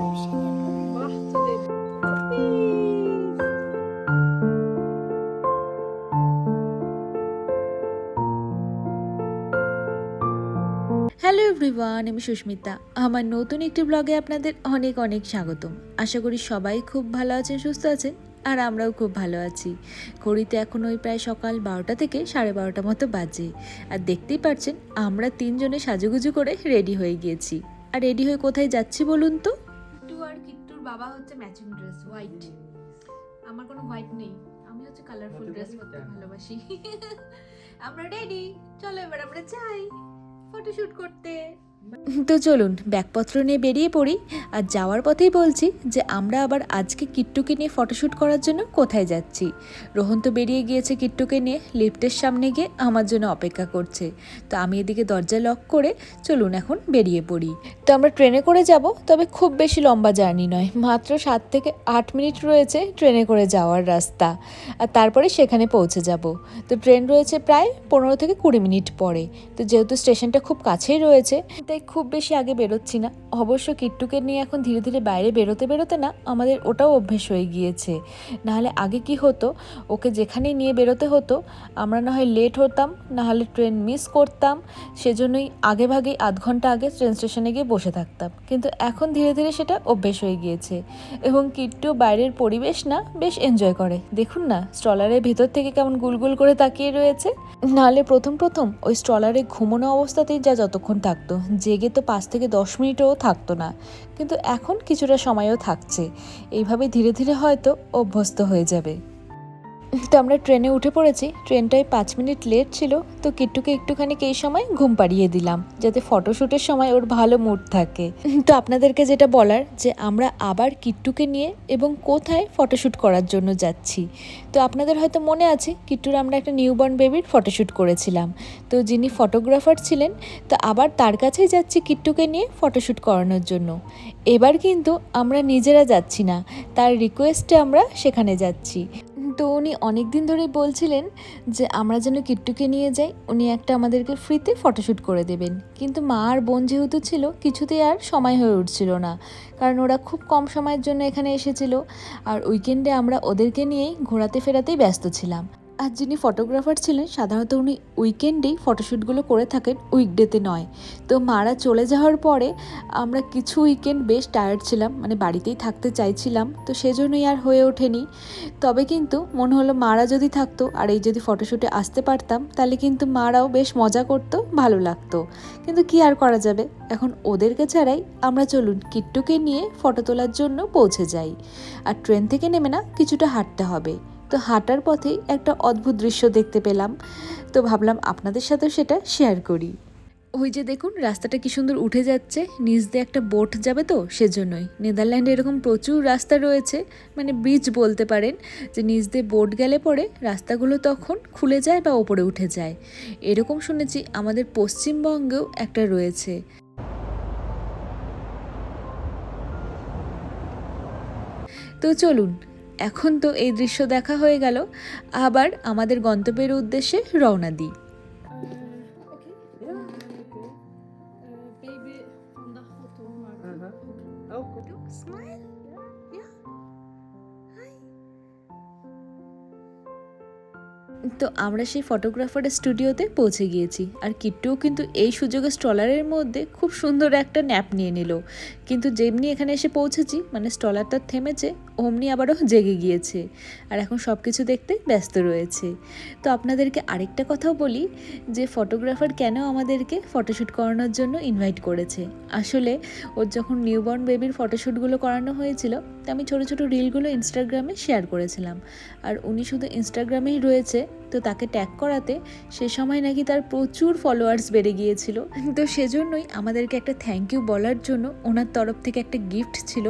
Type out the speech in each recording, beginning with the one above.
Hello everyone, আমি সুস্মিতা। আমার নতুন একটি ব্লগে আপনাদের অনেক অনেক স্বাগতম। আশা করি সবাই খুব ভালো আছেন, সুস্থ আছেন, আর আমরাও খুব ভালো আছি। ঘড়িতে এখন ওই প্রায় সকাল বারোটা থেকে সাড়ে বারোটা মতো বাজে। আর দেখতেই পাচ্ছেন আমরা তিনজনে সাজুগুজু করে রেডি হয়ে গিয়েছি। আর রেডি হয়ে কোথায় যাচ্ছি বলুন তো? বাবা হচ্ছে ম্যাচিং ড্রেস হোয়াইট। আমার কোনো হোয়াইট নেই। আমি হচ্ছে কালারফুল ড্রেস পরতে ভালোবাসি। আমরা রেডি চলো এবার আমরা যাই। ফটোশুট করতে। তো চলুন, ব্যাগপত্র নিয়ে বেরিয়ে পড়ি আর যাওয়ার পথেই বলছি যে আমরা আবার আজকে কিট্টুকে নিয়ে ফটোশ্যুট করার জন্য কোথায় যাচ্ছি। রোহন তো বেরিয়ে গিয়েছে কিট্টুকে নিয়ে, লিফটের সামনে গিয়ে আমার জন্য অপেক্ষা করছে। তো আমি এদিকে দরজা লক করে চলুন এখন বেরিয়ে পড়ি। তো আমরা ট্রেনে করে যাব, তবে খুব বেশি লম্বা জার্নি নয়, মাত্র সাত থেকে আট মিনিট রয়েছে ট্রেনে করে যাওয়ার রাস্তা। আর তারপরে সেখানে পৌঁছে যাব। তো ট্রেন রয়েছে প্রায় পনেরো থেকে কুড়ি মিনিট পরে। তো যেহেতু স্টেশনটা খুব কাছেই রয়েছে, তাই খুব বেশি আগে বেরোচ্ছি না। অবশ্য কিট্টুকে নিয়ে এখন ধীরে ধীরে বাইরে বেরোতে বেরোতে না, আমাদের ওটাও অভ্যেস হয়ে গিয়েছে। নাহলে আগে কি হতো? ওকে যেখানেই নিয়ে বেরোতে হতো, আমরা না হয় লেট হতাম নাহলে ট্রেন মিস করতাম, সেজন্যই আগে ভাগেই আধ ঘণ্টা আগে ট্রেন স্টেশনে গিয়ে বসে থাকতাম। কিন্তু এখন ধীরে ধীরে সেটা অভ্যেস হয়ে গিয়েছে। এবং কিট্টু বাইরের পরিবেশ না বেশ এনজয় করে। দেখুন না স্ট্রলারের ভিতর থেকে কেমন গুলগুল করে তাকিয়ে রয়েছে। নাহলে প্রথম প্রথম ওই স্ট্রলারে ঘুমোনো অবস্থাতেই যা যতক্ষণ থাকতো, জেগে তো পাঁচ থেকে দশ মিনিটও থাকতো না। কিন্তু এখন কিছুটা সময়ও থাকছে। এইভাবে ধীরে ধীরে হয়তো অভ্যস্ত হয়ে যাবে। তো আমরা ট্রেনে উঠে পড়েছি। ট্রেনটায় পাঁচ মিনিট লেট ছিল, তো কিট্টুকে একটুখানি এই সময় ঘুম পাড়িয়ে দিলাম, যাতে ফটোশ্যুটের সময় ওর ভালো মুড থাকে। তো আপনাদেরকে যেটা বলার, যে আমরা আবার কিট্টুকে নিয়ে এবং কোথায় ফটোশ্যুট করার জন্য যাচ্ছি। তো আপনাদের হয়তো মনে আছে, কিট্টুর আমরা একটা নিউবর্ন বেবির ফটোশ্যুট করেছিলাম। তো যিনি ফটোগ্রাফার ছিলেন, তো আবার তার কাছেই যাচ্ছি কিট্টুকে নিয়ে ফটোশ্যুট করানোর জন্য। এবার কিন্তু আমরা নিজেরা যাচ্ছি না, তার রিকোয়েস্টে আমরা সেখানে যাচ্ছি। তো উনি অনেক দিন ধরেই বলছিলেন যে আমরা যেন কিট্টুকে নিয়ে যাই, উনি একটা আমাদেরকে ফ্রিতে ফটোশ্যুট করে দেবেন। কিন্তু মা আর বোন যেহেতু ছিল, কিছুতেই আর সময় হয়ে উঠছিল না। কারণ ওরা খুব কম সময়ের জন্য এখানে এসেছিল। আর উইকেন্ডে আমরা ওদেরকে নিয়েই ঘোরাতে ফেরাতেই ব্যস্ত ছিলাম। আর যিনি ফটোগ্রাফার ছিলেন, সাধারণত উনি উইকেন্ডেই ফটোশ্যুটগুলো করে থাকেন, উইকডেতে নয়। তো মারা চলে যাওয়ার পরে আমরা কিছু উইকেন্ড বেশ টায়ার্ড ছিলাম মানে বাড়িতেই থাকতে চাইছিলাম, তো সেজন্যই আর হয়ে ওঠেনি। তবে কিন্তু মনে হলো মারা যদি থাকতো আর এই যদি ফটোশ্যুটে আসতে পারতাম, তাহলে কিন্তু মারাও বেশ মজা করতো, ভালো লাগতো। কিন্তু কি আর করা যাবে? এখন ওদেরকে ছাড়াই আমরা চলুন কিট্টুকে নিয়ে ফটো তোলার জন্য পৌঁছে যাই। আর ট্রেন থেকে নেমে না, কিছুটা হাঁটতে হবে। তো হাঁটার পথেই একটা অদ্ভুত দৃশ্য দেখতে পেলাম। তো ভাবলাম আপনাদের সাথেও সেটা শেয়ার করি। ওই যে দেখুন, রাস্তাটা কি সুন্দর উঠে যাচ্ছে। নিচ দিয়ে একটা বোট যাবে তো, সেজন্যই। নেদারল্যান্ডে এরকম প্রচুর রাস্তা রয়েছে মানে ব্রিজ বলতে পারেন। যে নিচ দিয়ে বোট গেলে পরে রাস্তাগুলো তখন খুলে যায় বা ওপরে উঠে যায়। এরকম শুনেছি আমাদের পশ্চিমবঙ্গেও একটা রয়েছে। তো চলুন এখন তো এই দৃশ্য দেখা হয়ে গেল। আবার আমাদের গন্তব্যের উদ্দেশ্যে রওনা দিই. তো আমরা সেই ফটোগ্রাফারের স্টুডিওতে পৌঁছে গিয়েছি। আর কিট্টুও কিন্তু এই সুযোগে স্টলারের মধ্যে খুব সুন্দর একটা ন্যাপ নিয়ে নিল। কিন্তু যেমনি এখানে এসে পৌঁছেছি মানে স্টলারটা থেমেছে অমনি আবারও জেগে গিয়েছে। আর এখন সব কিছু দেখতে ব্যস্ত রয়েছে। তো আপনাদেরকে আরেকটা কথাও বলি যে ফটোগ্রাফার কেন আমাদেরকে ফটোশ্যুট করানোর জন্য ইনভাইট করেছে? আসলে ওর যখন নিউবর্ন বেবির ফটোশ্যুটগুলো করানো হয়েছিল, তো আমি ছোটো ছোটো রিলগুলো ইনস্টাগ্রামে শেয়ার করেছিলাম। আর উনি শুধু ইনস্টাগ্রামেই রয়েছে, তো তাকে ট্যাগ করাতে সে সময় নাকি তার প্রচুর ফলোয়ার্স বেড়ে গিয়েছিল। তো সেজন্যই আমাদেরকে একটা থ্যাংক ইউ বলার জন্য ওনার তরফ থেকে একটা গিফট ছিল।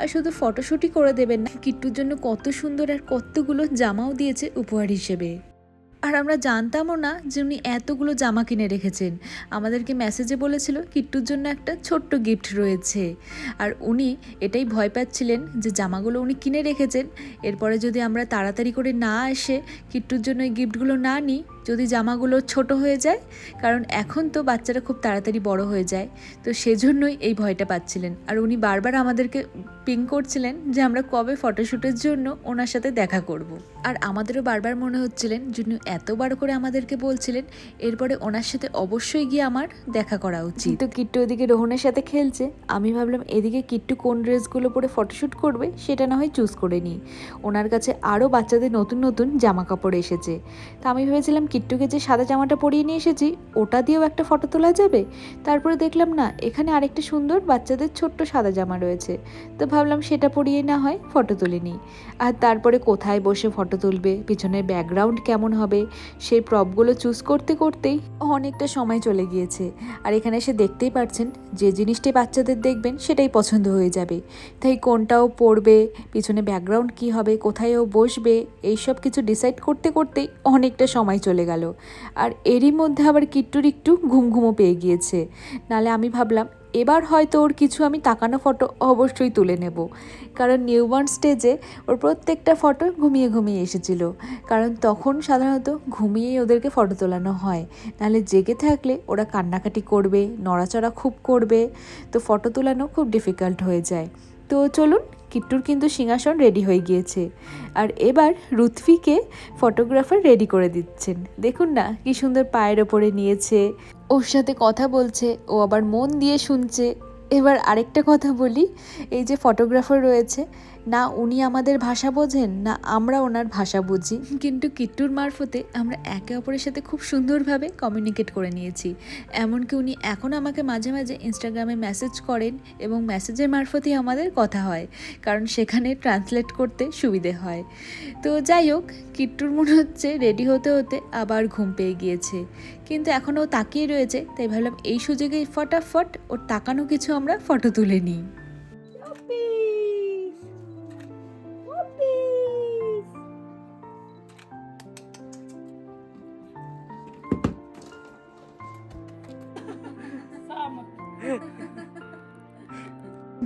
আর শুধু ফটোশ্যুটই করে দেবেন না। কিট্টুর জন্য কত সুন্দর আর কতগুলো জামাও দিয়েছে উপহার হিসেবে। আর আমরা জানতামও না যে উনি এতগুলো জামা কিনে রেখেছেন। আমাদেরকে মেসেজে বলেছিল কিট্টুর জন্য একটা ছোট্ট গিফট রয়েছে। আর উনি এটাই ভয় পাচ্ছিলেন যে জামাগুলো উনি কিনে রেখেছেন। এরপরে যদি আমরা তাড়াতাড়ি করে না এসে কিট্টুর জন্য এই গিফটগুলো না নিই যদি জামাগুলো ছোট হয়ে যায়, কারণ এখন তো বাচ্চারা খুব তাড়াতাড়ি বড় হয়ে যায়, তো সেজন্যই এই ভয়টা পাচ্ছিলেন। আর উনি বারবার আমাদেরকে পিং করছিলেন যে আমরা কবে ফটোশ্যুটের জন্য ওনার সাথে দেখা করব। আর আমাদেরও বারবার মনে হচ্ছিলেন যিনি এতবার করে আমাদেরকে বলছিলেন, এরপরে ওনার সাথে অবশ্যই গিয়ে আমার দেখা করা উচিত। তো কিট্টু ওদিকে রোহনের সাথে খেলছে, আমি ভাবলাম এদিকে কিট্টু কোন ড্রেসগুলো পরে ফটোশ্যুট করবে, সেটা না হয় চুজ করে নিই। ওনার কাছে আরও বাচ্চাদের নতুন নতুন জামা কাপড় এসেছে। তা আমি ভেবেছিলাম কিট্টুকে যে সাদা জামাটা পরিয়ে নিয়ে এসেছি, ওটা দিয়েও একটা ফটো তোলা যাবে? তারপরে দেখলাম, না, এখানে আরেকটা সুন্দর বাচ্চাদের ছোট্ট সাদা জামা রয়েছে। তো ভাবলাম সেটা পরিয়ে না হয় ফটো তুলে নিই। আর তারপরে কোথায় বসে ফটো তুলবে? পিছনের ব্যাকগ্রাউন্ড কেমন হবে? সেই প্রপগুলো চুজ করতে করতেই অনেকটা সময় চলে গিয়েছে। আর এখানে এসে দেখতেই পারছেন, যে জিনিসটি বাচ্চাদের দেখবেন সেটাই পছন্দ হয়ে যাবে। তাই কোনটাও পড়বে পিছনে ব্যাকগ্রাউন্ড কি হবে, কোথায় ও বসবে, এইসব কিছু ডিসাইড করতে করতেই অনেকটা সময় চলে গেল। আর এরই মধ্যে আবার কিট্টুর একটু ঘুম ঘুমো পেয়ে গিয়েছে। নালে আমি ভাবলাম, এবার হয়তো ওর কিছু আমি তাকানো ফটো অবশ্যই তুলে নেব। কারণ নিউবর্ন স্টেজে ওর প্রত্যেকটা ফটো ঘুমিয়ে ঘুমিয়ে এসেছিল। কারণ তখন সাধারণত ঘুমিয়েই ওদেরকে ফটো তোলানো হয়। নাহলে জেগে থাকলে ওরা কান্নাকাটি করবে, নড়াচড়া খুব করবে। তো ফটো তোলানো খুব ডিফিকাল্ট হয়ে যায়। তো চলুন কিট্টুর কিন্তু সিংহাসন রেডি হয়ে গিয়েছে। আর এবার রুথফিকে ফটোগ্রাফার রেডি করে দিচ্ছেন। দেখুন না, কি সুন্দর পায়ের ওপরে নিয়েছে। ওর সাথে কথা বলছে, ও আবার মন দিয়ে শুনছে। এবার আরেকটা কথা বলি, এই যে ফটোগ্রাফার রয়েছে না উনি আমাদের ভাষা বোঝেন না আমরা ওনার ভাষা বুঝি। কিন্তু কিট্টুর মারফতে আমরা একে অপরের সাথে খুব সুন্দরভাবে কমিউনিকেট করে নিয়েছি। এমনকি উনি এখন আমাকে মাঝে মাঝে ইনস্টাগ্রামে মেসেজ করেন এবং মেসেজের মারফতেই আমাদের কথা হয় কারণ সেখানে ট্রান্সলেট করতে সুবিধে হয়। তো যাই হোক কিট্টুর মনে হচ্ছে রেডি হতে হতে আবার ঘুম পেয়ে গিয়েছে। কিন্তু এখনও তাকিয়ে রয়েছে তাই ভাবলাম এই সুযোগে ফটাফট ওর তাকানো কিছু আমরা ফটো তুলে নিই।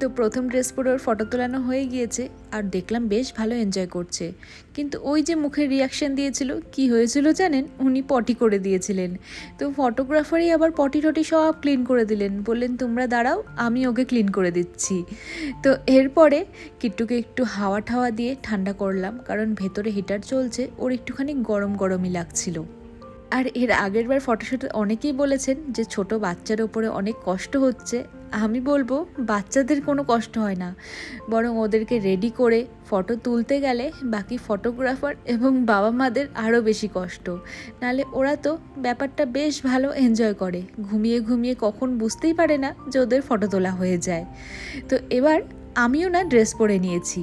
তো প্রথম ড্রেস পরে ওর ফটো তোলানো হয়ে গিয়েছে আর দেখলাম বেশ ভালো এনজয় করছে। কিন্তু ওই যে মুখের রিয়াকশন দিয়েছিল, কি হয়েছিল জানেন? উনি পটি করে দিয়েছিলেন। তো ফটোগ্রাফারই আবার পটি টটি সব ক্লিন করে দিলেন। বললেন, তোমরা দাঁড়াও, আমি ওকে ক্লিন করে দিচ্ছি। তো এরপরে কিট্টুকে একটু হাওয়া ঠাওয়া দিয়ে ঠান্ডা করলাম, কারণ ভেতরে হিটার চলছে, ওর একটুখানি গরম গরমই লাগছিল। আর এর আগের বার ফটোশ্যুটে অনেকেই বলেছেন যে ছোট বাচ্চার ওপরে অনেক কষ্ট হচ্ছে আমি বলব, বাচ্চাদের কোনো কষ্ট হয় না। বরং ওদেরকে রেডি করে ফটো তুলতে গেলে বাকি ফটোগ্রাফার এবং বাবা মাদের আরও বেশি কষ্ট। নালে ওরা তো ব্যাপারটা বেশ ভালো এনজয় করে। ঘুমিয়ে ঘুমিয়ে কখন বুঝতেই পারে না যে ওদের ফটো তোলা হয়ে যায়। তো এবার আমিও না ড্রেস পরে নিয়েছি।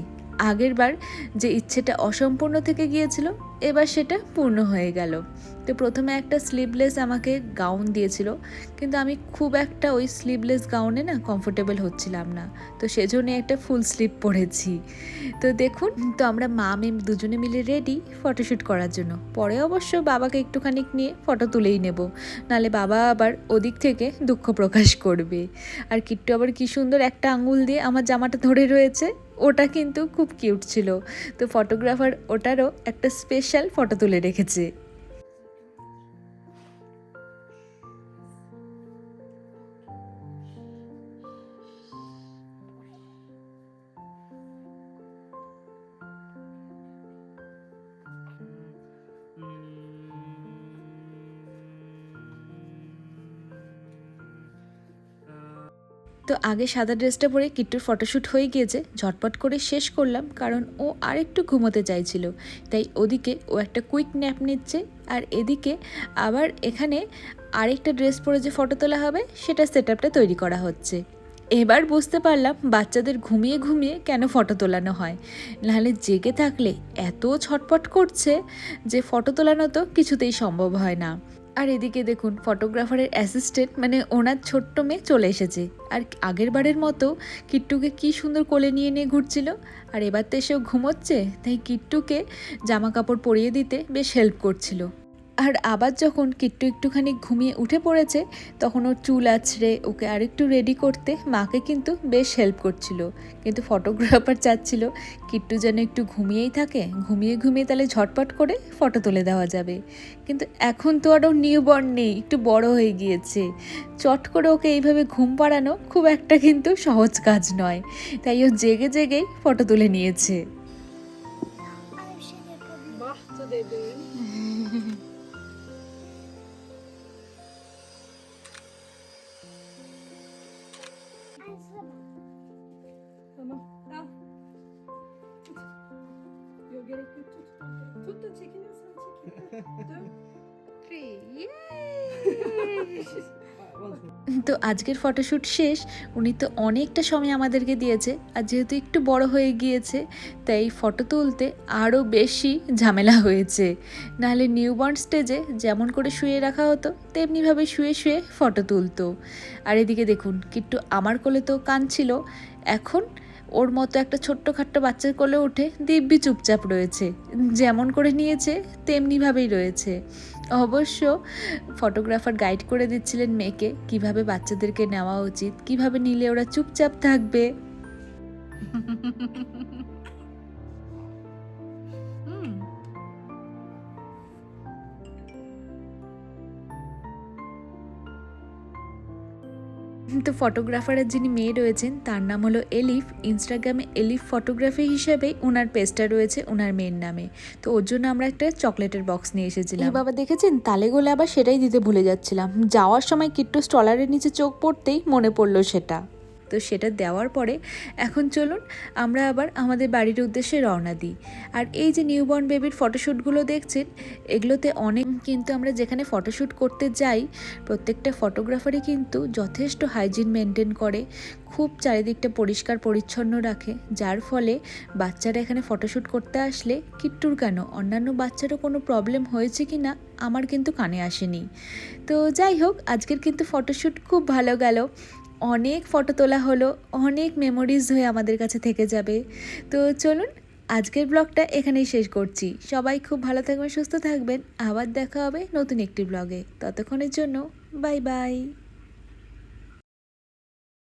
আগের বার যে ইচ্ছেটা অসম্পূর্ণ থেকে গিয়েছিল, এবার সেটা পূর্ণ হয়ে গেল। তো প্রথমে একটা স্লিভলেস আমাকে গাউন দিয়েছিল, কিন্তু আমি খুব একটা ওই স্লিভলেস গাউনে না কমফোর্টেবল হচ্ছিলাম না। তো সেজন্য একটা ফুল স্লিভ পরেছি। তো দেখুন, তো আমরা মা, মেম দুজনে মিলে রেডি ফটোশ্যুট করার জন্য। পরে অবশ্য বাবাকে একটুখানি নিয়ে ফটো তুলেই নেব। নালে বাবা আবার ওদিক থেকে দুঃখ প্রকাশ করবে। আর কিট্টু আবার কি সুন্দর একটা আঙুল দিয়ে আমার জামাটা ধরে রয়েছে। ওটা কিন্তু খুব কিউট ছিল। তো ফটোগ্রাফার ওটারও একটা স্পেশাল ফটো তুলে রেখেছে। তো আগে সাদা ড্রেসটা পরে কিট্টুর ফটোশ্যুট হয়ে গিয়েছে, ঝটপট করে শেষ করলাম কারণ ও আর একটু ঘুমোতে চাইছিল। তাই ওদিকে ও একটা কুইক ন্যাপ নিচ্ছে আর এদিকে আবার এখানে আরেকটা ড্রেস পরে যে ফটো তোলা হবে, সেটা সেট তৈরি করা হচ্ছে। এবার বুঝতে পারলাম বাচ্চাদের ঘুমিয়ে ঘুমিয়ে কেন ফটো তোলানো হয়। নাহলে জেগে থাকলে এত ছটপট করছে যে ফটো তোলানো তো কিছুতেই সম্ভব হয় না। আর এদিকে দেখুন ফটোগ্রাফারের অ্যাসিস্ট্যান্ট মানে ওনার ছোট্ট মেয়ে চলে এসেছে। আর আগের বারের মতো কিট্টুকে কি সুন্দর কোলে নিয়ে নিয়ে ঘুরছিল। আর এবার তো এসেও ঘুমোচ্ছে, তাই কিট্টুকে জামা কাপড় পরিয়ে দিতে বেশ হেল্প করছিল। আর আবার যখন কিট্টু একটুখানি ঘুমিয়ে উঠে পড়েছে, তখন ওর চুল আছড়ে ওকে আরেকটু রেডি করতে মাকে কিন্তু বেশ হেল্প করছিল। কিন্তু ফটোগ্রাফার চাচ্ছিল, কিট্টু যেন একটু ঘুমিয়েই থাকে, ঘুমিয়ে ঘুমিয়ে তাহলে ঝটপট করে ফটো তুলে দেওয়া যাবে। কিন্তু এখন তো আরও নিউ বর্ন নেই, একটু বড় হয়ে গিয়েছে। চট করে ওকে এইভাবে ঘুম পাড়ানো খুব একটা কিন্তু সহজ কাজ নয়। তাই ও জেগে জেগেই ফটো তুলে নিয়েছে। Gerek yok tut. Tut da çekiniyorsan çekin. Dön. তো আজকের ফটোশ্যুট শেষ উনি তো অনেকটা সময় আমাদেরকে দিয়েছে আর যেহেতু একটু বড় হয়ে গিয়েছে তাই ফটো তুলতে আরও বেশি ঝামেলা হয়েছে নাহলে নিউবর্ন স্টেজে যেমন করে শুয়ে রাখা হতো তেমনিভাবে শুয়ে শুয়ে ফটো তুলতো আর এদিকে দেখুন কিট্টু আমার কোলে তো কাঁদছিল এখন ওর মতো একটা ছোট্ট বাচ্চা কোলে উঠে দিব্যি চুপচাপ রয়েছে। যেমন করে নিয়েছে, তেমনিভাবেই রয়েছে। অবশ্য ফটোগ্রাফার গাইড করে দিচ্ছিলেন মেয়েকে, কীভাবে বাচ্চাদেরকে নেওয়া উচিত, কীভাবে নিলে ওরা চুপচাপ থাকবে। তো ফটোগ্রাফারের যিনি মেয়ে রয়েছেন, তার নাম হলো এলিফ। ইনস্টাগ্রামে এলিফ ফটোগ্রাফি হিসেবে ওনার পেজটা রয়েছে ওনার মেয়ের নামে। তো ওর জন্য আমরা একটা চকলেটের বক্স নিয়ে এসেছিলাম। বাবা দেখেছেন? তালে গোলে আবার সেটাই দিতে ভুলে যাচ্ছিলাম। যাওয়ার সময় কিট্টু স্টলারের নিচে চোখ পড়তেই মনে পড়ল সেটা। তো সেটা দেওয়ার পরে এখন চলুন আমরা আবার আমাদের বাড়ির উদ্দেশ্যে রওনা দিই। আর এই যে নিউবর্ন বেবির ফটোশ্যুটগুলো দেখছেন, এগুলোতে অনেক কিন্তু আমরা যেখানে ফটোশ্যুট করতে যাই, প্রত্যেকটা ফটোগ্রাফারই কিন্তু যথেষ্ট হাইজিন মেনটেন করে, খুব চারিদিকটা পরিষ্কার পরিচ্ছন্ন রাখে, যার ফলে বাচ্চারা এখানে ফটোশ্যুট করতে আসলে কিট্টুর কেন? অন্যান্য বাচ্চারও কোনো প্রবলেম হয়েছে কি না আমার কিন্তু কানে আসেনি। তো যাই হোক, আজকের কিন্তু ফটোশ্যুট খুব ভালো গেল। অনেক ফটো তোলা হলো, অনেক মেমোরিজ হয়ে আমাদের কাছে থেকে যাবে। তো চলুন, আজকের ব্লগটা এখানেই শেষ করছি। সবাই খুব ভালো থাকবেন, সুস্থ থাকবেন। আবার দেখা হবে নতুন একটি ব্লগে ততক্ষণের জন্য বাই বাই